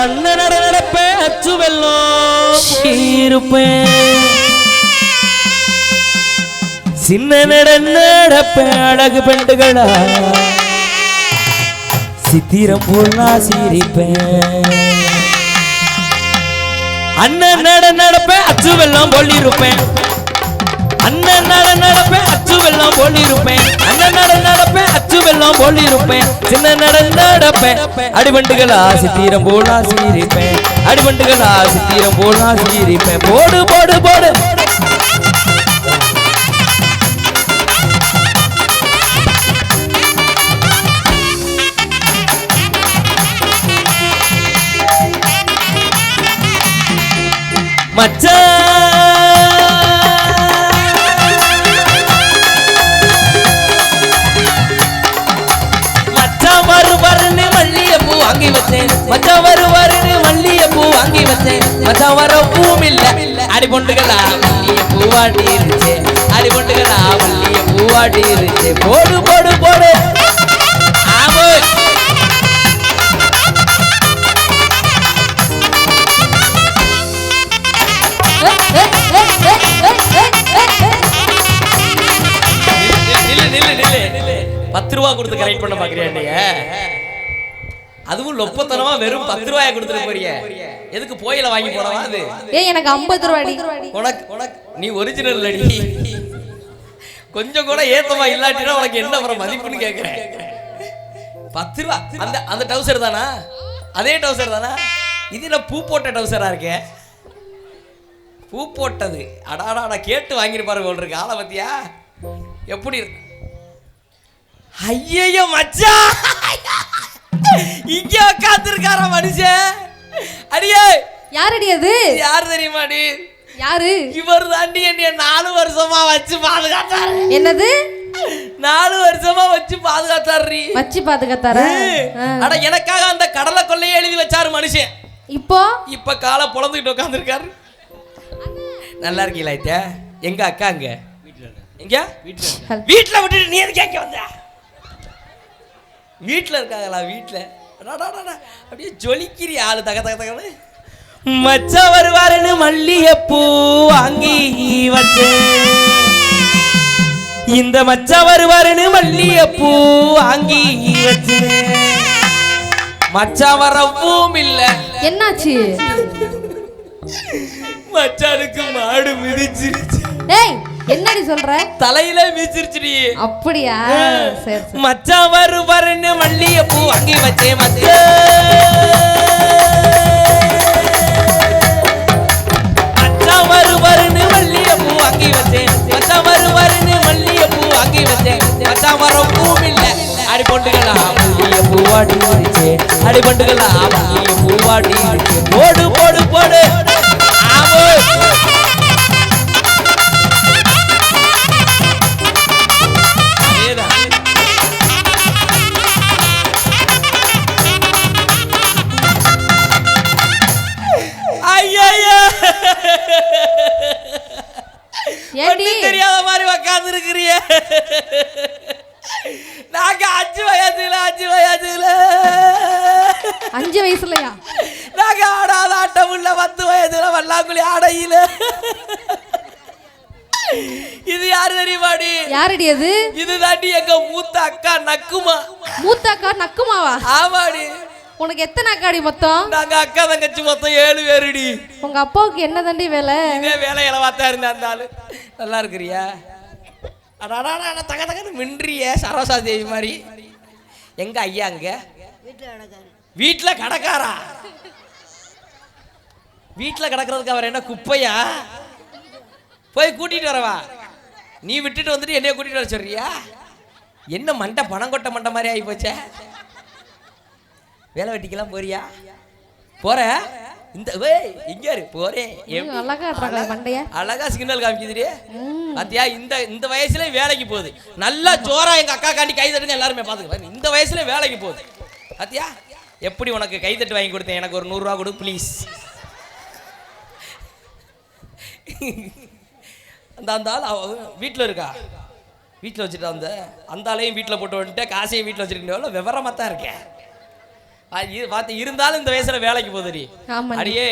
அண்ணன் நடப்ப நடப்பேன் அச்சு வெள்ளம் இருப்பேன் சின்ன நட நடப்ப அழகு பெண்டுகளா. சித்திரம் போல் சிரிப்பேன் அண்ணன் நட நடப்ப அச்சு வெள்ளம் போல் இருப்பேன். அண்ணன் நட நடப்பேன் அச்சு வெள்ளம் இருப்பேன் அண்ணன் நட நடப்பேன் அச்சு வெள்ளம் இருப்பேன் சின்ன நட நடப்பேன். ஆசி சித்திரம் போல் நான் சிரிப்பேன் அடிபண்டுகளா சித்திரம் போல் நான் போடு போடு போடு. மச்சான். வர பூமில்ல அடி பொண்டுகளா மல்லிகை பூவாட்டி அடி பொண்டுகளா மல்லிகை போடு போடு போடு நில்லு நில்லு நில்லு பத்து ரூபா கொடுத்து கரெக்ட் பண்ண பாக்குறியா அதுவும் லொப்பத்தனமா வெறும் பத்து ரூபாய கொடுத்துட்டு போறிய. எதுக்கு போயில வாங்கி போடவா அது? எனக்கு ஐம்பது ரூபாடி உனக்கு உனக்கு நீ ஒரிஜினல் அடி. கொஞ்சம் கூட ஏத்தமா இல்லாட்டினா உனக்கு என்ன அப்புறம் மதிப்புன்னு கேக்குறேன். பத்து ரூபா. அந்த அந்த டவுசர் தானா? அதே டவுசர் தானா? இது பூ போட்ட டவுசரா இருக்கே? பூ போட்டது. அடாடா கேட்டு வாங்கிருப்பாரு போல் இருக்கு. ஆளை பத்தியா எப்படி ஐயையோ மச்சான்! இங்க உட்காந்துருக்காரா மனுஷன். அடியே. யாரடி அது? யார் தெரியுமாடி யாரு? இவர் தாண்டி என்னைய நாலு வருஷமா வச்சு பாதுகாத்தாரு. என்னது? நாலு வருஷமா வச்சு பாதுகாத்தாரு? வச்சு பாத்துக்கத்தார அட எனக்காக அந்த கடலை கொள்ளையே எழுதி வச்சாரு மனுஷன். இப்போ? இப்ப காலை பொழந்துக்கிட்டு உட்காந்துருக்காரு நல்லா இருக்கீங்களா இத்த எங்க அக்கா அங்க? எங்க வீட்டுல விட்டுட்டு நீ எதுக்கு வந்த? வீட்டுல இருக்காங்களா வீட்டுல அப்படியே ஜொலிக்கிரி ஆளு தக தக தகன்னு. மச்சா வருவாருன்னு மல்லிகைப்பூ வாங்கி வச்சேன். இந்த மச்சா வருவாருன்னு மல்லிகைப்பூ வாங்கி வச்சேன். மச்சா வரவும் இல்ல என்னாச்சு? மச்சானுக்கு மாடு மிதிச்சிருச்சு. ஏய் என்னடி சொல்ற? தலையில மிதிச்சிருச்சுடி அப்படியா? சரி சரி. மச்சான் வருவாருன்னு மல்லிகைப்பூ வாங்கி வச்சேன் மச்சா. மச்சான் வருவாருன்னு மல்லிகைப்பூ வாங்கி வச்சேன் மச்சான் வருவாருன்னு மல்லிகைப்பூ வாங்கி வச்சேன் மச்சான் வர பூமில்ல அடி பொண்டுகளா மல்லிகை பூவாடி இருந்துச்சு அடி பொண்டுகளா பூவாடி போடு போடு போடு. ஆமோ யாரடி அது இது தாண்டி எங்க மூத்த அக்கா நக்குமா. மூத்த அக்கா நக்குமாவா? ஆமாடி. உனக்கு எத்தனை அக்காடி மொத்தம்? நாங்க அக்கா தங்கச்சி மொத்தம் ஏழு பேருடி. உங்க அப்பாவுக்கு என்ன தண்டி வேலை? இதே வேலையில பார்த்தா இருந்தா அந்த ஆளு. நல்லா இருக்கிறியா? அடாடா தக தகன்னு மின்றிய சரோசா தேவி மாதிரி. எங்க ஐயா அங்க? வீட்டுல கடக்காரா? வீட்டுல கிடக்கிறதுக்கு அவர் என்ன குப்பையா? போய் கூட்டிட்டு வரவா? நீ விட்டுட்டு வந்துட்டு என்னைய கூட்டிட்டு வர சொல்றியா? என்ன மண்டை பணம் கொட்ட மண்டை மாதிரி ஆகி போச்சே? வேலை வெட்டிக்கெல்லாம் போறியா? போற? இந்த ஏய் இங்க இரு போறேன். அழகா மண்டைய? அழகா சிக்னல் காமிக்குதுடி. பாத்தியா இந்த இந்த வயசுல வேலைக்கு போகுது. நல்லா ஜோரா எங்க அக்கா காண்டி கை தட்டுங்க எல்லாருமே பாத்துக்கலாம் இந்த வயசுல வேலைக்கு போகுது. பாத்தியா? எப்படி உனக்கு கை தட்டு வாங்கி கொடுத்தேன்? எனக்கு ஒரு நூறுரூவா கொடு ப்ளீஸ் அந்த அந்த ஆள் வீட்டில் இருக்கா? வீட்டில் வச்சுட்டு அந்த அந்த ஆளையும் வீட்டில் போட்டு வந்துட்டு காசையும் வீட்டில் வச்சுருக்கேன். விவரமாக தான் இருக்கேன் பார்த்து இருந்தாலும் இந்த வயசுல வேலைக்கு ஆமாண்டி. அடியே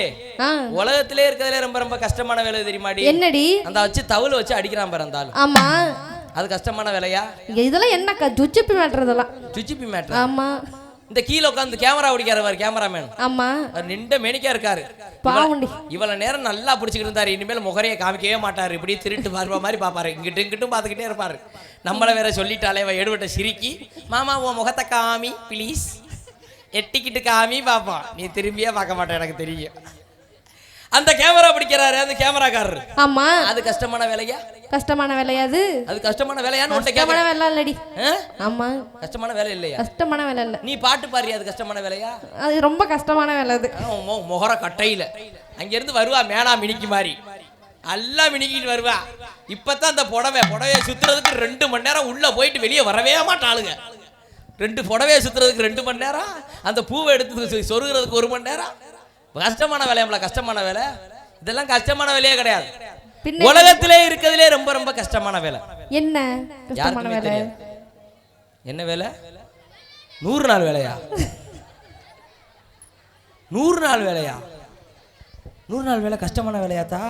உலகத்திலே இருக்கிறதுல ரொம்ப ரொம்ப கஷ்டமான வேலை தெரியுமாடி? என்னடி? அந்த வச்சு தவுல வச்சு அடிக்கிறான் பாரு அந்த ஆமா. அது கஷ்டமான வேலையா? இதெல்லாம் என்னக்கா ஜுச்சிப்பி மாட்டுறதெல்லாம். சுச்சிப்பி மேட்ரு ஆமா. இந்த கீழே உட்காந்து கேமரா பிடிக்கிறவர் கேமராமேன் ஆமா. அவர் நின்ற மேனிக்கா இருக்காரு. பாவண்டி. இவ்வளவு நேரம் நல்லா பிடிச்சிக்கிட்டு இருந்தாரு. இனிமேல் முகரையை காமிக்கவே மாட்டாரு. இப்படி திருட்டு பார்ப்ப மாதிரி பாப்பாரு இங்கிட்டு இங்கிட்டும் பார்த்துக்கிட்டே இருப்பாரு. நம்மள வேற சொல்லிட்டாலே இவ எடுபட்ட சிரிக்கி. மாமா உன் முகத்தை காமி ப்ளீஸ் எட்டிக்கிட்டு காமி பாப்பான் நீ திரும்பியே பார்க்க மாட்டேன் எனக்கு தெரியும். அந்த கேமரா பிடிக்கிறாரு அந்த கேமராக்காரரு. ஆமா. அது கஷ்டமான வேலையா? கஷ்டமான வேலையாது அது? கஷ்டமான வேலையான்னு கஷ்டமான கேட்க வேலை இல்லடி. ஆமா. கஷ்டமான வேலை இல்லையா? கஷ்டமான வேலை இல்ல. நீ பாட்டு பாரு அது கஷ்டமான வேலையா? அது ரொம்ப கஷ்டமான வேலை அது. முகர கட்டையில. அங்கிருந்து வருவா மேனா மினிக்கு மாதிரி எல்லாம் மினிக்கிட்டு வருவா. இப்பதான் அந்த புடவை புடவைய சுத்துறதுக்கு ரெண்டு மணி நேரம் உள்ள போயிட்டு வெளியே வரவே மாட்டாளுங்க. ரெண்டு புடவைய சுத்துறதுக்கு ரெண்டு மணி நேரம் அந்த பூவை எடுத்து சொருகிறதுக்கு ஒரு மணி நேரம். கஷ்டமான வேலையாம்ல கஷ்டமான வேலை. இதெல்லாம் கஷ்டமான வேலையே கிடையாது. உலகத்திலே இருக்கிறதுலே ரொம்ப ரொம்ப கஷ்டமான வேலை. என்ன கஷ்டமான வேலை? என்ன வேலை? நூறு நாள் வேலையா? நூறு நாள் வேலையா? நூறு நாள் வேலை கஷ்டமான வேலையாத்தா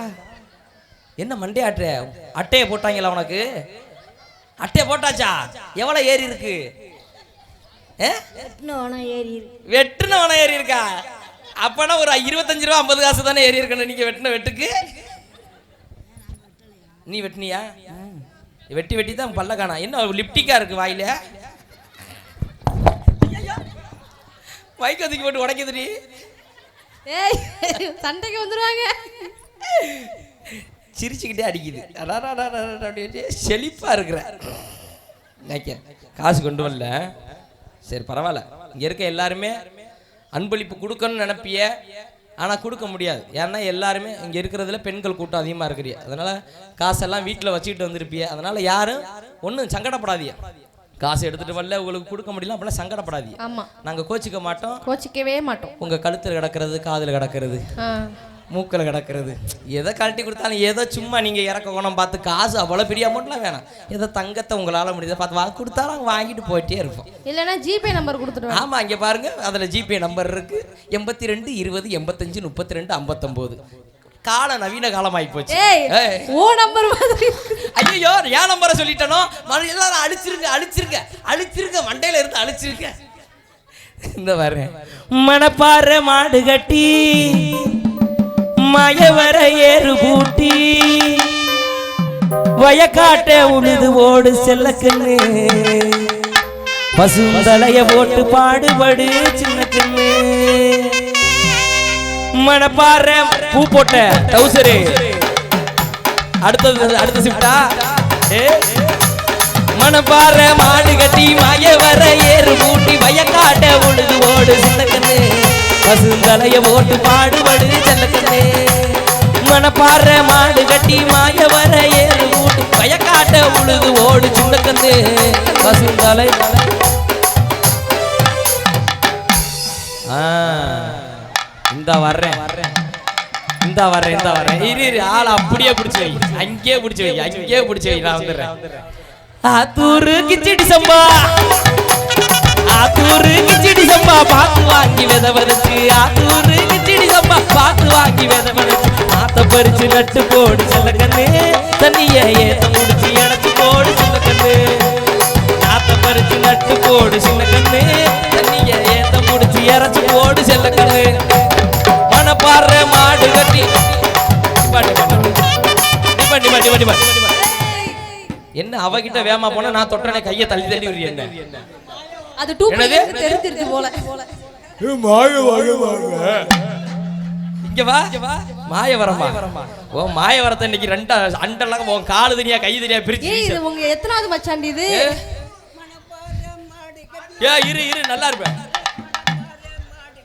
என்ன மண்டே ஆட்டுற? அட்டையை போட்டாங்களா உனக்கு? அட்டையை போட்டாச்சா? எவ்வளவு ஏறி இருக்கு? வெட்டுன ஏறி இருக்கா? அப்பனா ஒரு இருபத்தஞ்சு ரூபா ஐம்பது காசு தானே ஏறி இருக்கணும். நீங்க வெட்டின வெட்டுக்கு. நீ வெட்டினியா? வெட்டி வெட்டி தான் பல்ல காணா. என்ன லிப்டிக்கா இருக்கு வாயில? மைக்க தூக்கி போட்டு உடைக்குதுடி. ஏய் சண்டைக்கு வந்துருவாங்க. சிரிச்சுக்கிட்டே அடிக்குது. அப்படின்ட்டு செழிப்பா இருக்கிற நினைக்க காசு கொண்டு வரல சரி பரவாயில்ல. இங்க இருக்க எல்லாருமே அன்பளிப்பு கொடுக்கணும்னு நினைப்பிய ஆனா கொடுக்க முடியாது. ஏன்னா எல்லாருமே இங்க இருக்கிறதுல பெண்கள் கூட்டம் அதிகமா இருக்கிறிய அதனால காசெல்லாம் வீட்டுல வச்சுக்கிட்டு வந்திருப்பிய. அதனால யாரும் ஒன்றும் சங்கடப்படாதீங்க. காசு எடுத்துட்டு வரல உங்களுக்கு கொடுக்க முடியல அப்படிலாம் சங்கடப்படாதீங்க. ஆமா. நாங்க கோச்சிக்க மாட்டோம். கோச்சிக்கவே மாட்டோம். உங்க கழுத்துல கிடக்கிறது காதுல கிடக்கிறது. மூக்கில் கிடக்கிறது. எதை கழட்டி கொடுத்தாலும் ஏதோ சும்மா நீங்கள் இறக்க குணம் பார்த்து காசு அவ்வளோ பெரிய அமௌண்ட்லாம் வேணாம். ஏதோ தங்கத்தை உங்களால் முடியுதை. பார்த்து வா கொடுத்தாலும் வாங்கிட்டு போயிட்டே இருப்போம். இல்லைன்னா ஜிபே நம்பர் கொடுத்துடுவேன் ஆமாம் இங்கே பாருங்க. அதில் ஜிபே நம்பர் இருக்கு. எண்பத்தி ரெண்டு இருபது எண்பத்தஞ்சு முப்பத்தி ரெண்டு ஐம்பத்தொம்போது. கால நவீன காலமாகி போச்சு. ஓ நம்பர் மாதிரி. ஐயோ ஏன் நம்பரை சொல்லிட்டனோ? எல்லாரும் அழிச்சிருங்க அழிச்சிருங்க. அழிச்சிருங்க மண்டையில இருந்து அழிச்சிருங்க. இந்த வரேன் மணப்பாறை மாடு கட்டி. மயவர ஏறு பூட்டி வயக்காட்ட உழுது ஓடு செல்லக்கண்ணு பசுந்தலைய போட்டு பாடுபடு சின்ன கண்ணு. மணப்பாறை பூ போட்ட டவுசரு. அடுத்தது அடுத்த ஷிஃப்டா ஏ? மணப்பாற மாடு கட்டி மாய வர ஏறு பூட்டி வயக்காட்ட உழுது ஓடு சின்னக்கண்ணு பசுந்தலைய போட்டு பாடுபடு செல்லக்கண்ணு மனப்பாடுற மாடு கட்டி மாய வர ஏறு பூட்டி பயக்காட்ட உழுது ஓடு சின்னக்கண்ணு பசுந்தலை இந்த வர்றேன். வர்றேன் இந்த வரேன் இந்த வரேன் இரு இரு. ஆள் அப்படியே பிடிச்சி வை. அங்கேயே பிடிச்சி வை. அங்கேயே பிடிச்சி வை. நான் வந்துடுறேன். ஆத்தூரு கிச்சடி சம்பா ஆத்தூரு கிச்சடி சம்பா பார்த்து வாங்கி வித விதைச்சு ஆத்தூரு கிச்சடி சம்பா பார்த்து வாங்கி வித விதைச்சு ஆத்த பறிச்சு நட்டு போடு செல்ல கண்ணு. தண்ணிய ஏத்த முடிச்சு எனக்கு போடு சின்ன கண்ணு. ஆத்த பறிச்சு நட்டு போடு சின்ன கண்ணு. தண்ணிய ஏத்த முடிச்சு இறச்சு போடு செல்ல கண்ணு. மணப்பாற மாடு கட்டி. என்ன அவகிட்ட வேமா போனா நான் தொட்டனே கையை தள்ளி தள்ளி என்ன? அது டூ என்னது? தெரிஞ்சிருச்சு போல. இங்க வா. மாயவரமா ஓ மாயவரத்தை இன்னைக்கு ரெண்டா அண்டெல்லாம் உன் காலு தனியா கை தனியா பிரிச்சு இது. உங்க எத்தனாவது மச்சாண்டி இது? ஏ? இரு இரு நல்லா இருப்பேன்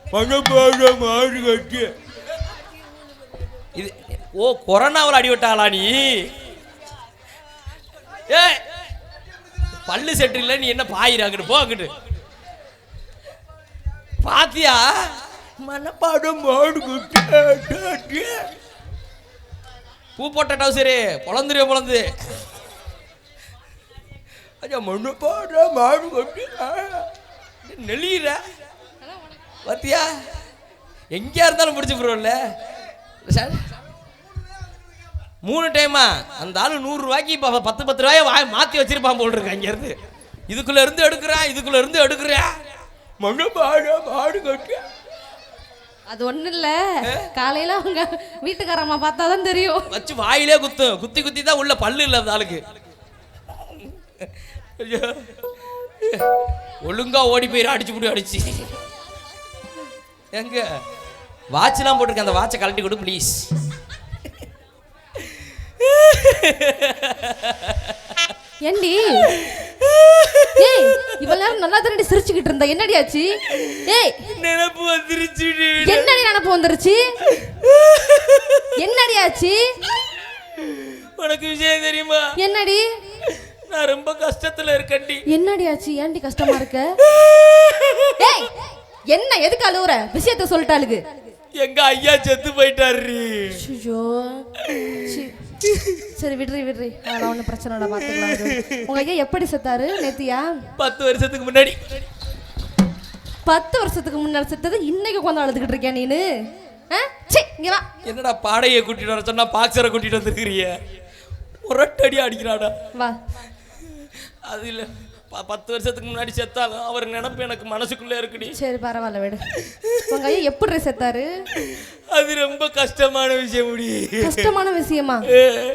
மணப்பாறை மாடு கட்டி. இது ஓ கொரோனாவில் அடிவிட்டாளா நீ? ஏ பல்லு செட்டு இல்ல நீ என்ன பாயிரு அங்கிட்டு? போ அங்கிட்டு. பாத்தியா? கட்டி பூ போட்ட டவுசரு பொழந்துரு பொழந்து ஐயா மணப்பாறை மாடு கட்டி நெளியிற? பாத்தியா? எங்கேயா இருந்தாலும் முடிச்சு போடுவோம்ல. சார் மூணு டைமா அந்த ஆளு நூறு ரூபாய்க்கு இப்போ பத்து பத்து ரூபாயை வாய் மாற்றி வச்சிருப்பான் போல் இருக்கு அங்கேருந்து இதுக்குள்ள இருந்து எடுக்கிறான் இதுக்குள்ள இருந்து எடுக்கிறேன் கட்டு. அது ஒண்ணும் இல்ல. காலையில அவங்க வீட்டுக்காரம்மா பார்த்தாதான் தெரியும். வச்சு வாயிலே குத்தும் குத்தி குத்தி தான் உள்ள பல்லு இல்லை அந்த ஆளுக்கு. ஐயோ. ஒழுங்கா ஓடி போயிரு அடிச்சு முடி அடிச்சு. எங்க? வாட்ச்லாம் போட்டிருக்கேன் அந்த வாட்சை கழட்டி கொடு ப்ளீஸ் ஏண்டி? ஏய் இவ்வளவு நேரம் நல்லா தானடி சிரிச்சுக்கிட்டு இருந்தா. என்னடி ஆச்சு? ஏய் நினப்பு வந்துருச்சு என்னடி நினப்பு வந்துருச்சு? என்னடி ஆச்சு? உனக்கு விஷயம் தெரியுமா? என்னடி? நான் ரொம்ப கஷ்டத்துல இருக்கேன்டி. என்னடி ஆச்சு? ஏன்டி கஷ்டமா இருக்க? ஏய் என்ன எதுக்கு அழுவுற? விஷயத்த சொல்லிட்டாளுக்கு எங்க ஐயா செத்து போயிட்டாரு ஐயோ. சரி விடுறி விடுறி. அதெல்லாம் ஒன்றும் பிரச்சனை இல்லை பார்த்துக்கலாம் விடு. உங்க ஐயா எப்படி செத்தாரு நேத்தியா? பத்து வருஷத்துக்கு முன்னாடி. பத்து வருஷத்துக்கு முன்னாடி செத்தது இன்னைக்கு உட்காந்து அழுதுகிட்டு இருக்கியா நீனு? என்னடா பாடையை கூட்டிட்டு வர சொன்னா பாக்ஸரை கூட்டிட்டு வந்துருக்கிறிய ஒரட்டடி அடிக்கிறாடா. வா. அது இல்ல. பத்து வருஷத்துக்கு முன்னாடி செத்தாலும் அவர் நினப்பு எனக்கு மனசுக்குள்ளே இருக்குடி. சரி பரவாயில்ல விடு. உங்க ஐயா எப்படி செத்தாரு அது ரொம்ப கஷ்டமான விஷயம் முடி கஷ்டமான விஷயமா?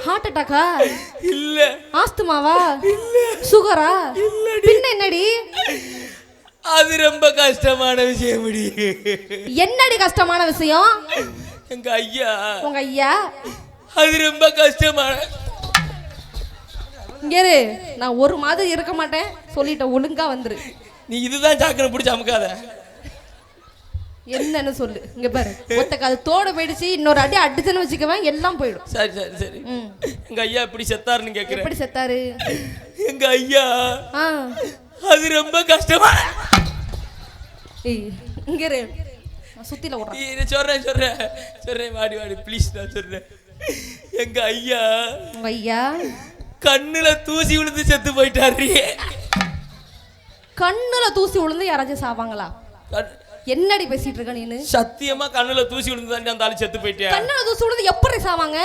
ஹார்ட் அட்டாக்கா இல்ல. ஆஸ்துமாவா சுகரா பின்ன என்னடி? அது ரொம்ப கஷ்டமான விஷயம் முடி என்னடி கஷ்டமான விஷயம்? எங்க ஐயா. உங்க ஐயா? அது ரொம்ப கஷ்டமான இங்க நான் ஒரு மாதம் இருக்க மாட்டேன். சொல்லிட்டேன் ஒழுங்கா வந்துரு. நீ இதுதான் சாக்கனை பிடிச்சி அமுக்காத. என்னன்னு சொல்லு. இங்க பாரு. ஒத்த காது தோடு போயிடுச்சு. இன்னொரு அடி அடிச்சுன்னு வச்சுக்கவேன் எல்லாம் போயிடும். சரி சரி சரி. எங்க ஐயா இப்படி செத்தாருன்னு கேக்குறேன். எப்படி செத்தாரு? எங்க ஐயா ஆ. அது ரொம்ப கஷ்டமான ஏய் இங்க சுத்தில விடுறேன் சொல்றேன் சொல்றேன். சொல்றேன் வாடி வாடி. ப்ளீஸ் நான் சொல்றேன். எங்க ஐயா ஐயா. கண்ணுல தூசி விழுந்து செத்து போயிட்டாரு. கண்ணுல தூசி விழுந்து யாராச்சும் சாவாங்களா? கண்- என்னடி பேசிட்டு இருக்க நீனு? சத்தியமா கண்ணுல தூசி விழுந்து அந்த ஆளு செத்து போயிட்டேன் கண்ணுல தூசி விழுந்து எப்படி சாவாங்க?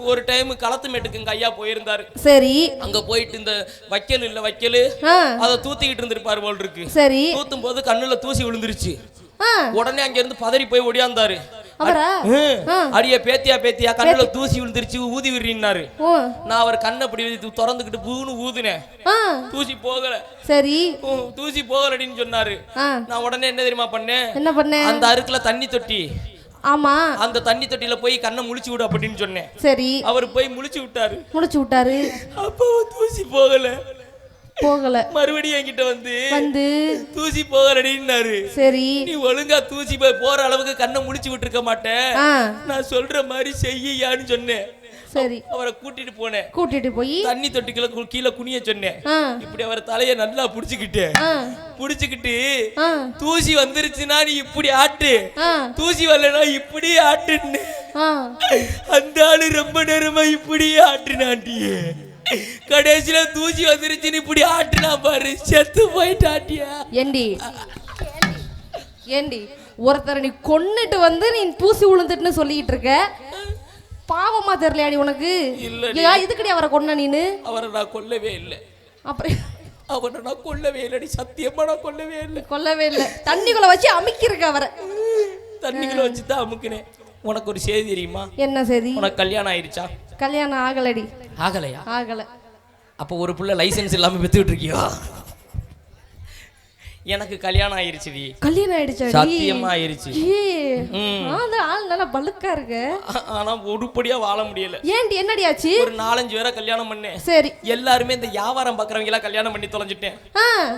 ஒரு டைம் களத்து மேட்டுக்கு எங்க ஐயா போயிருந்தாரு. சரி. அங்க போயிட்டு இந்த வைக்கல் இல்ல வைக்கல் அதை தூத்திக்கிட்டு இருந்திருப்பாரு போல் இருக்கு. சரி. தூத்தும் போது கண்ணுல தூசி விழுந்துருச்சு உடனே அங்க இருந்து பதறி போய் ஒடியாந்தாரு அவரா? அடிய பேத்தியா பேத்தியா கண்ணுல தூசி விழுந்துருச்சு ஊதி விடுறீன்னாரு. நான் அவர் கண்ணை அப்படி திறந்துக்கிட்டு பூன்னு ஊதுனேன். தூசி போகல. சரி. தூசி போகலடின்னு சொன்னாரு. நான் உடனே என்ன தெரியுமா பண்ணேன்? என்ன பண்ண அந்த அருக்குல தண்ணி தொட்டி. ஆமா. அந்த தண்ணி தொட்டியில போய் கண்ணை முழிச்சு விடு அப்படின்னு சொன்னேன். சரி. அவர் போய் முழிச்சு விட்டாரு. முடிச்சு விட்டாரு. அப்போ தூசி போகல. போகல. மறுபடியும் என்கிட்ட வந்து வந்து தூசி போகலடின்னாரு. சரி. நீ ஒழுங்கா தூசி போய் போற அளவுக்கு கண்ணை முடிச்சு விட்டுருக்க மாட்டேன். நான் சொல்ற மாதிரி செய்யான்னு சொன்னேன். சரி. அவரை கூட்டிட்டு போனேன். கூட்டிட்டு போய்? தண்ணி தொட்டிக்குள்ள கீழே குனிய சொன்னேன். இப்படி அவர் தலைய நல்லா புடிச்சுக்கிட்டு ஆ. தூசி வந்துருச்சுன்னா நீ இப்படி ஆட்டு. தூசி வரலனா இப்படி ஆட்டுன்னு. அந்த ஆளு ரொம்ப நேரமா இப்படி ஆட்டுனாண்டியே கடைசியில தூசி வந்துருச்சுன்னு இப்படி ஆட்டுனா பாரு. செத்து போயிட்டாட்டியா? ஏண்டி? ஏண்டி? ஒருத்தரை நீ கொன்னுட்டு வந்து நீ தூசி விழுந்துட்டுன்னு சொல்லிட்டு இருக்க? பாவமா தெரியலையாடி உனக்கு. இல்லையா இதுக்கடி அவரை கொன்ன நீனு? அவரை நான் கொல்லவே இல்லை. அப்புறம் அவனை நான் கொல்லவே இல்லடி. சத்தியமா நான் கொல்லவே இல்லை. கொல்லவே இல்லை. தண்ணிக்குள்ள வச்சு அமுக்கியிருக்க அவரை. தண்ணிக்குள்ள வச்சு தான் அமுக்குனேன். உனக்கு ஒரு செய்தி தெரியுமா? என்ன சரி உனக்கு கல்யாணம் ஆயிருச்சா? கல்யாணம் ஆகலடி. ஆகலையா? ஆகல. அப்போ ஒரு புள்ள லைசென்ஸ் இல்லாம பெத்துக்கிட்டு இருக்கியோ? எனக்கு கல்யாணம் ஆயிருச்சுடி கல்யாணம் ஆயிடுச்சாடி சத்தியமா ஆயிருச்சு. ஆளு நல்லா பழுக்கா இருக்கு. ஆனா உருப்படியா வாழ முடியல. ஏண்டி என்னடி ஆச்சு? ஒரு நாலஞ்சு பேரை கல்யாணம் பண்ணேன். சரி. எல்லாருமே இந்த வியாபாரம் பாக்குறவங்க எல்லாம் கல்யாணம் பண்ணி தொலைஞ்சிட்டேன்.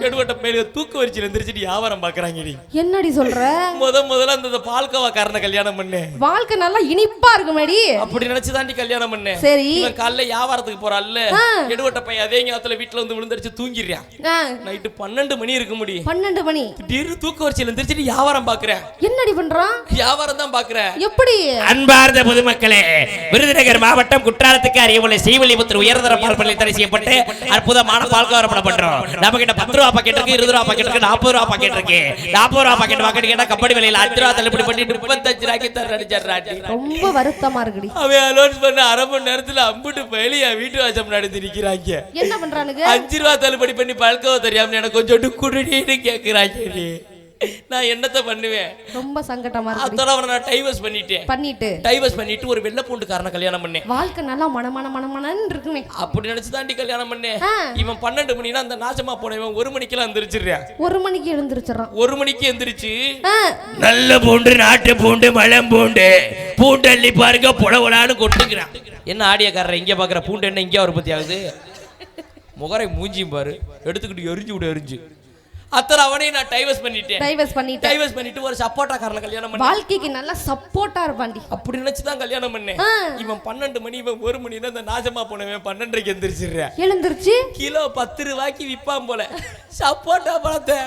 எடுவட்ட மேல தூக்கு வரிச்சு எந்திரிச்சிட்டு வியாபாரம் பாக்குறாங்கடி என்னடி சொல்ற? முத முதல்ல அந்த பால்கவாக்காரனை கல்யாணம் பண்ணேன். வாழ்க்கை நல்லா இனிப்பா இருக்குமேடி அப்படி நினைச்சு தாண்டி கல்யாணம் பண்ணேன். சரி. இவன் காலைல வியாபாரத்துக்கு போறான்ல. எடுவட்ட பையன் அதே ஞாபகத்துல வீட்டுல வந்து விழுந்தடிச்சு தூங்கிடுறான். நைட்டு பன்னெண்டு மணி இருக்க முடியும் பன்னெண்டு மணி. திடீர்னு தூக்க வரிசையில் எந்திரிச்சிட்டு வியாபாரம் பாக்குறேன் என்னடி பண்றான்? வியாபாரம் தான் பாக்குறேன் எப்படி? அன்பார்ந்த பொதுமக்களே விருதுநகர் மாவட்டம் குற்றாலத்துக்கு அருகிலுள்ள ஸ்ரீவில்லிபுத்தூர் உயர்தர பால் பண்ணி தடை செய்யப்பட்டு அற்புதமான பால் கவரப்பட பண்றோம். நம்ம கிட்ட பத்து ரூபா பாக்கெட் இருக்கு இருபது ரூபா பாக்கெட் இருக்கு நாற்பது ரூபா பாக்கெட் இருக்கு. நாற்பது ரூபா பாக்கெட் பாக்கெட் கேட்டா கபடி விலையில அஞ்சு ரூபா தள்ளுபடி பண்ணி முப்பத்தஞ்சு ரூபாய்க்கு தர அடிச்சிடுறாட்டி ரொம்ப வருத்தமா இருக்குடி. அவன் அலோன்ஸ் பண்ண அரை மணி நேரத்துல அம்புட்டு பயிலி என் வீட்டு வாசம் நடத்தி நிக்கிறாங்க. என்ன பண்றானுங்க? அஞ்சு ரூபா தள்ளுபடி பண்ணி பழக்கவ தெரியாம எனக்கு கொஞ்சோண்டு குடுடின்னு கேக்குறாங்க நான் என்னத்த பண்ணுவேன்? ரொம்ப சங்கடமா இருக்குடி. அதோட அவனை நான் டைவர்ஸ் பண்ணிட்டேன். பண்ணிட்டு. டைவர்ஸ் பண்ணிட்டு ஒரு வெள்ளை பூண்டுக்காரனை கல்யாணம் பண்ணேன். வாழ்க்கை நல்லா மன மன மன மனன்னு இருக்குமே. அப்படி நினைச்சு தாண்டி கல்யாணம் பண்ணேன். இவன் பன்னெண்டு மணினா அந்த நாசமா போனவன் ஒரு மணிக்கெல்லாம் எந்திரிச்சிடுறான். ஒரு மணிக்கு எழுந்திருச்சிடறான். ஒரு மணிக்கு எந்திரிச்சு நல்ல பூண்டு நாட்டு பூண்டு மலம் பூண்டு பூண்டு அள்ளி பாருங்க புடவுலான்னு கொட்டுக்கிறான் என்ன ஆடியக்காரர் இங்க பாக்குற பூண்டு என்ன இங்கே உற்பத்தி ஆகுது முகரை மூஞ்சியும் பாரு எடுத்துக்கிட்டு எரிஞ்சு விட எரிஞ்சு. அத்தனை அவனையும் நான் டைவர்ஸ் பண்ணிட்டேன். டைவர்ஸ் பண்ணிட்டு டைவர்ஸ் பண்ணிட்டு ஒரு சப்போட்டாக்காரனை கல்யாணம் பண்ணேன். வாழ்க்கைக்கு நல்லா சப்போர்ட்டா இருப்பாண்டி அப்படி நினைச்சு தான் கல்யாணம் பண்ணேன். இவன் பன்னெண்டு மணி இவன் ஒரு மணினா அந்த நாசமா போனவன். பன்னெண்டரைக்கு எந்திரிச்சிடுறேன். எழுந்திருச்சு? கிலோ பத்து ரூபாய்க்கு விற்பான் போல. சப்போட்டா பழத்தை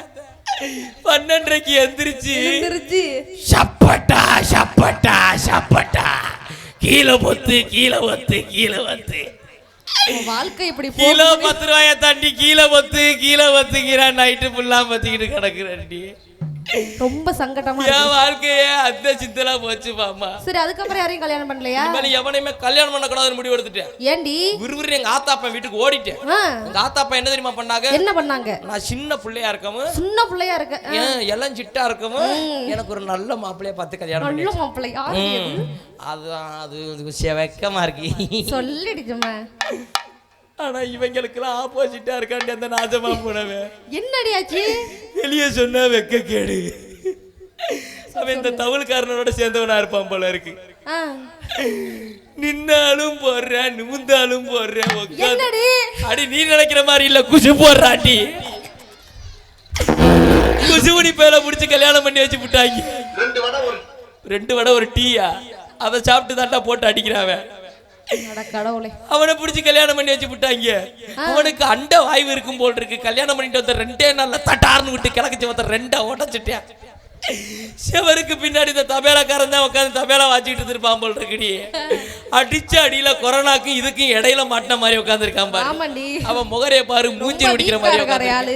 பன்னெண்டரைக்கு எந்திரிச்சு. எழுந்திருச்சு. சப்பட்டா சப்பட்டா சப்பட்டா. கீழே பொத்து கீழே ஒத்து கீழே ஒத்து வாழ்க்கை இப்படி கிலோ பத்து ரூபாய தாண்டி கீழே பத்து கீழே பத்துக்கிறான் நைட்டு ஃபுல்லா பத்திக்கிட்டு கிடக்குறாண்டி ரொம்ப சங்கடமா என் வாழ்க்கையே அந்த சித்தலா போச்சு மாமா. சரி அதுக்கப்புறம் யாரையும் கல்யாணம் பண்ணலையா? இனிமேல் எவனையுமே கல்யாணம் பண்ணக்கூடாதுன்னு முடிவு எடுத்துட்டேன். ஏண்டி? விறுவிறு எங்க ஆத்தாப்பா வீட்டுக்கு ஓடிட்டேன். எங்க ஆத்தாப்பா என்ன தெரியுமா பண்ணாங்க? என்ன பண்ணாங்க? நான் சின்ன பிள்ளையா இருக்கவும் சின்ன பிள்ளையா இருக்க எல்லாம் சிட்டா இருக்கவும் எனக்கு ஒரு நல்ல மாப்பிள்ளைய பார்த்து கல்யாணம் நல்ல மாப்பிள்ளை யாரு இது? அதுதான் அது அது வெக்கமா இருக்கு. சொல்லிடுச்சுமா ஆனா இவங்களுக்கெல்லாம் ஆப்போசிட்டா இருக்காண்டி அந்த நாஜமா போனவன். என்னடி ஆச்சு? வெளியே சொன்னா வெக்க கேடு. அவன் இந்த தவளுக்காரனோட சேர்ந்தவனா இருப்பான் போல இருக்கு. நின்னாலும் போடுறேன் நிமிந்தாலும் போடுறேன் என்னடி? அடி நீ நினைக்கிற மாதிரி இல்ல குசு போடுறாண்டி குசுமணி பேல முடிச்சு கல்யாணம் பண்ணி வச்சு விட்டாங்க. ரெண்டு வடை ஒரு டீயா? அதை சாப்பிட்டு தாண்டா போட்டு அடிக்கிறாவன் அட கடவுளே. அவனை பிடிச்சி கல்யாணம் பண்ணி வச்சு விட்டாங்க அவனுக்கு அண்ட வாய்வு இருக்கும் போல் இருக்கு. கல்யாணம் பண்ணிட்டு வந்த ரெண்டே நாள்ல தட்டார்னு விட்டு கிழக்கு வந்த ரெண்டா உடச்சிட்டேன். சிவருக்கு பின்னாடி இந்த தபேலாக்காரன் தான் உட்காந்து தபேலா வாச்சிட்டு இருப்பான் போல் இருக்குடி அடிச்ச அடியில கொரோனாக்கும் இதுக்கும் இடையில மாட்டின மாதிரி உட்காந்துருக்கான் பாரு. அவன் முகரைய பாரு மூஞ்சி weak-ஆ மாதிரி. ஆளு.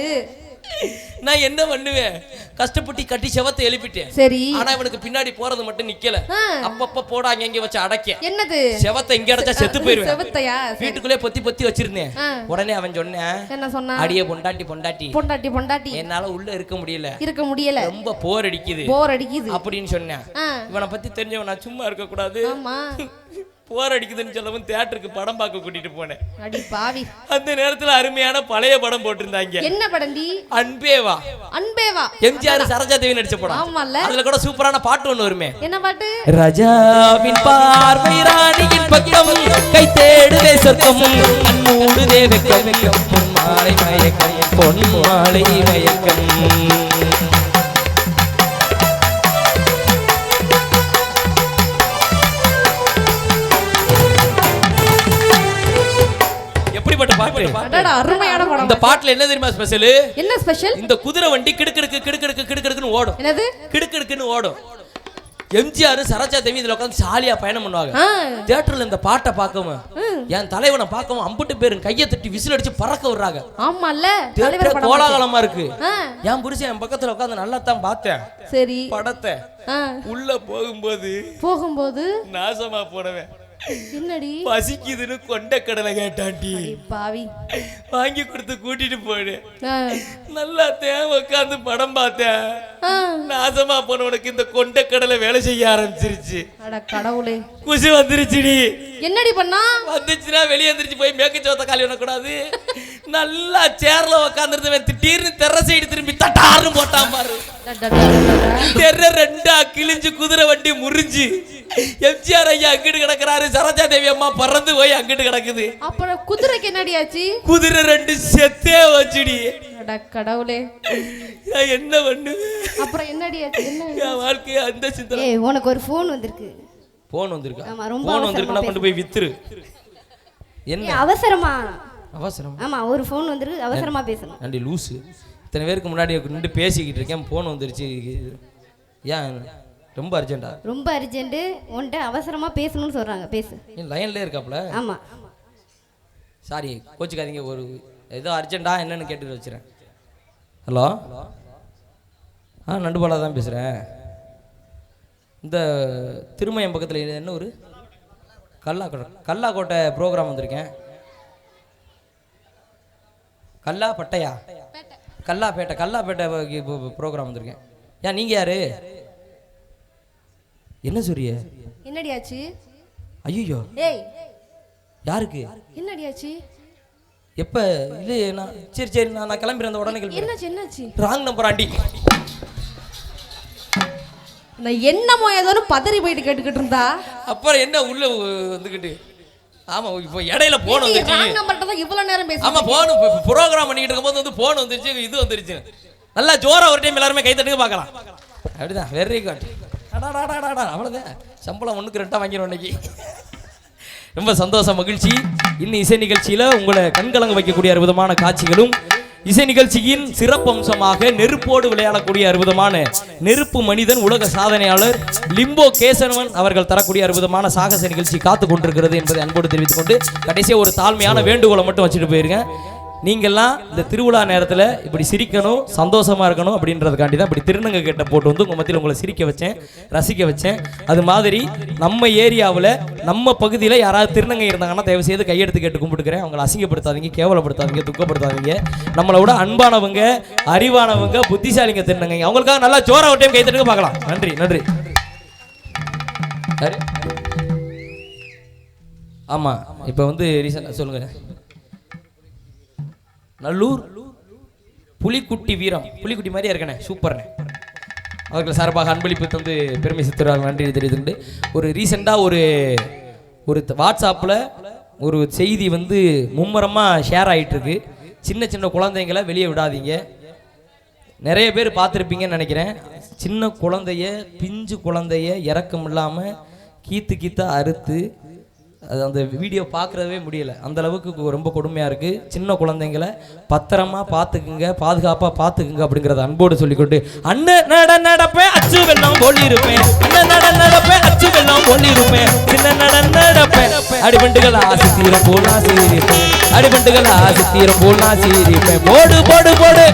நான் என்ன பண்ணுவேன்? கஷ்டப்பட்டு கட்டி செவத்தை எழுப்பிட்டேன். சரி. ஆனா இவனுக்கு பின்னாடி போறது மட்டும் நிக்கல. அப்பப்ப போட அங்க இங்க வச்சு அடைக்க. என்னது? செவத்தை இங்க அடைச்சா செத்து போயிருவேன் செவத்தையா. வீட்டுக்குள்ளே பொத்தி பொத்தி வச்சிருந்தேன். உடனே அவன் சொன்னேன் என்ன சொன்னா அடியே பொண்டாட்டி பொண்டாட்டி. பொண்டாட்டி பொண்டாட்டி. என்னால உள்ள இருக்க முடியல. இருக்க முடியல. ரொம்ப போர் அடிக்குது. போர் அடிக்குது. அப்படின்னு சொன்னேன். இவனை பத்தி தெரிஞ்சவன் நான் சும்மா இருக்க கூடாது ஆமா. போர் அடிக்குதுன்னு சொல்லவும் தியேட்டருக்கு படம் பார்க்க கூட்டிட்டு போனேன். அடி பாவி. அந்த நேரத்துல அருமையான பழைய படம் போட்டிருந்தாங்க. என்ன படண்டி அன்பேவா. அன்பேவா. எம்ஜிஆர் சரோஜா தேவி நடிச்ச படம். ஆமால்ல. அதுல கூட சூப்பரான பாட்டு ஒண்ணு வருமே. என்ன பாட்டு? ரஜாவின் பார்வை ராணியின் பக்கம் கை தேடுதே சொர்க்கம் கண்மூடுதே வெக்கம் மாலை மயக்கம் பொன் மாலை மயக்கம். எப்படிப்பட்ட பாட்டு அடடா அருமையான படம். இந்த பாட்டுல என்ன தெரியுமா ஸ்பெஷல் என்ன ஸ்பெஷல் இந்த குதிரை வண்டி கிடுக்கிடுக்கு கிடுக்கிடுக்கு கிடுக்கிடுக்குன்னு ஓடும். என்னது? கிடுக்கிடுக்குன்னு ஓடும். எம்ஜிஆர் சரோஜா தேவி இதுல உட்காந்து ஜாலியா பயணம் பண்ணுவாங்க. தியேட்டர்ல இந்த பாட்டை பார்க்கவும் என் தலைவனை பார்க்கவும் அம்புட்டு பேரும் கையை தட்டி விசில் அடிச்சு பறக்க விடுறாங்க. தலைவர் தியேட்டர் கோலாகலமா இருக்கு. என் புருஷன் என் பக்கத்துல உட்காந்து நல்லா தான் பார்த்தேன். சரி. படத்தை. உள்ள போகும்போது போகும்போது நாசமா போனவன். என்னடி? பசிக்குதுன்னு கொண்ட கடலை கேட்டாண்டி பாவி. வாங்கி கொடுத்து கூட்டிட்டு போயிடு. நல்லா தேன் உட்காந்து படம் பார்த்தேன். நாசமா போனவனுக்கு இந்த கொண்ட கடலை வேலை செய்ய ஆரம்பிச்சிருச்சு. அட கடவுளே. குசி வந்துருச்சுடி. என்னடி பண்ணா? வந்துச்சுன்னா வெளியே எந்திரிச்சு போய் மேற்கு சோத்த காலி விடக்கூடாது நல்லா சேர்ல உட்காந்துருந்தவன் திடீர்னு தெர சைடு திரும்பி தட்டாருன்னு போட்டான் பாரு. தெர ரெண்டா கிழிஞ்சு குதிரை வண்டி முறிஞ்சு. எம்ஜிஆர் ஐயா அங்கிட்டு கிடக்குறாரு சரோஜா தேவி அம்மா பறந்து போய் அங்கிட்டு கிடக்குது. அப்புறம் குதிரைக்கு என்னடி ஆச்சு குதிரை ரெண்டு செத்தே வச்சுடி அட கடவுளே. நான் என்ன பண்ணுவேன் அப்புறம் என்னடி ஆச்சு என்ன என் வாழ்க்கைய அந்த சிந்தனை ஏய் உனக்கு ஒரு ஃபோன் வந்திருக்கு. போன் வந்திருக்கா? ஆமா, ரொம்ப போன் வந்திருக்குன்னா கொண்டு போய் வித்துரு. என்ன? அவசரமா. அவசரம்? ஆமா ஒரு ஃபோன் வந்திருக்கு அவசரமா பேசணும். ஆண்டி லூசு. இத்தனை பேருக்கு முன்னாடி நின்று பேசிக்கிட்டு இருக்கேன் ஃபோன் வந்துருச்சு. ஏன் ரொம்ப அர்ஜென்ட்டா ரொம்ப அர்ஜென்ட்டு உன்கிட்ட அவசரமா பேசணும்னு சொல்றாங்க. பேசு. ஏன் லைன்லேயே இருக்காப்புல ஆமா. சாரி கோச்சுக்காதீங்க. ஒரு ஏதோ அர்ஜென்ட்டா என்னன்னு கேட்டு வச்சுறேன். ஹலோ ஆ நண்டுபாலா தான் பேசுகிறேன் இந்த திருமயம் பக்கத்தில் என்ன ஊர்? கல்லாக்கோட்டை கல்லாக்கோட்டை ப்ரோக்ராம் வந்திருக்கேன். கல்லா பட்டையா கல்லாப்பேட்டை கல்லாப்பேட்டை ப்ரோக்ராம் வந்திருக்கேன். ஏன் நீங்கள் யாரு? என்ன சொல்றிய? என்னடியாச்சு? ஐயோ ஏய். யாருக்கு? என்னடியாச்சு? எப்போ? இல்லை நான் சரி சரி நான் நான் கிளம்புறேன். அந்த உடனே கிளம்புறேன். என்னாச்சு என்னாச்சு? Wrong number aunty. நான் என்னமோ ஏதோன்னு பதறி போயிட்டு கேட்டுக்கிட்டு இருந்தா? அப்புறம் என்ன உள்ள வந்துக்கிட்டு? ஆமா இப்போ இடையில போன் வந்துருச்சு. ராங் நம்பர்ட்ட தான் இவ்வளவு நேரம் பேசி ஆமா போன் ப்ரோக்ராம் பண்ணிட்டு இருக்கும்போது வந்து போன் வந்துருச்சு இது வந்துருச்சு. நல்லா ஜோரா ஒரு டைம் எல்லாருமே கை தட்டுங்க பார்க்கலாம். அப்படிதான் வெரி குட் அடாடாடாடா அவ்வளோதான் சம்பளம் ஒன்றுக்கு ரெண்டாக வாங்கிடும் இன்னைக்கு. ரொம்ப சந்தோஷம் மகிழ்ச்சி. இன்னும் இசை நிகழ்ச்சியில் உங்களை கண்கலங்க வைக்கக்கூடிய அற்புதமான காட்சிகளும் இசை நிகழ்ச்சியின் சிறப்பம்சமாக நெருப்போடு விளையாடக்கூடிய அற்புதமான நெருப்பு மனிதன் உலக சாதனையாளர் லிம்போ கேசவன் அவர்கள் தரக்கூடிய அற்புதமான சாகச நிகழ்ச்சி காத்து கொண்டிருக்கிறது என்பதை அன்போடு தெரிவித்துக் கொண்டு கடைசியாக ஒரு தாழ்மையான வேண்டுகோளை மட்டும் வச்சுட்டு போயிருங்க. நீங்கள்லாம் இந்த திருவிழா நேரத்தில் இப்படி சிரிக்கணும் சந்தோஷமாக இருக்கணும் அப்படின்றதுக்காண்டி தான் இப்படி திருநங்கை கிட்ட போட்டு வந்து உங்கள் மத்தியில் உங்களை சிரிக்க வச்சேன் ரசிக்க வச்சேன். அது மாதிரி நம்ம ஏரியாவில் நம்ம பகுதியில் யாராவது திருநங்கை இருந்தாங்கன்னா தயவு செய்து கையெடுத்து கேட்டு கும்பிட்டுக்கிறேன். அவங்களை அசிங்கப்படுத்தாதீங்க கேவலப்படுத்தாதீங்க துக்கப்படுத்தாதீங்க. நம்மளை விட அன்பானவங்க அறிவானவங்க புத்திசாலிங்க திருநங்கை. அவங்களுக்காக நல்லா ஜோரா ஒரு டைம் கை பார்க்கலாம். நன்றி நன்றி. ஆமாம் இப்போ வந்து ரீசன் சொல்லுங்கள் நல்லூர் புலிக்குட்டி வீரம். புலிக்குட்டி மாதிரியே இருக்கணே சூப்பர்ண்ணே அவர்கள் சார்பாக அன்பளிப்பு தந்து பெருமை சித்துறாங்க நன்றி தெரிவித்துண்டு. ஒரு ரீசெண்டாக ஒரு ஒரு வாட்ஸ்அப்பில் ஒரு செய்தி வந்து மும்முரமாக ஷேர் ஆகிட்டுருக்கு சின்ன சின்ன குழந்தைங்களை வெளியே விடாதீங்க. நிறைய பேர் பார்த்துருப்பீங்கன்னு நினைக்கிறேன். சின்ன குழந்தைய பிஞ்சு குழந்தைய இறக்கம் இல்லாமல் கீத்து கீத்தா அறுத்து அது அந்த வீடியோ பார்க்குறதவே முடியல. அந்த அளவுக்கு ரொம்ப கொடுமையாக இருக்குது சின்ன குழந்தைங்களை பத்திரமா பார்த்துக்குங்க பாதுகாப்பாக பார்த்துக்குங்க அப்படிங்கிறத அன்போடு சொல்லிக்கொண்டு அண்ணன் நட நடப்பேன் அச்சு வெள்ளம் ஒளிருப்பேன் அண்ணன் நட நடப்பேன் அச்சு வெள்ளம் ஒளிருப்பேன் சின்ன நட நடப்பேன் அடிபண்டுகள் ஆசை தீரம் போல் நான் சீரிப்பேன். அடிபண்டுகள் ஆசை தீரம் போல் நான் சீரிப்பேன். போடு போடு போடு.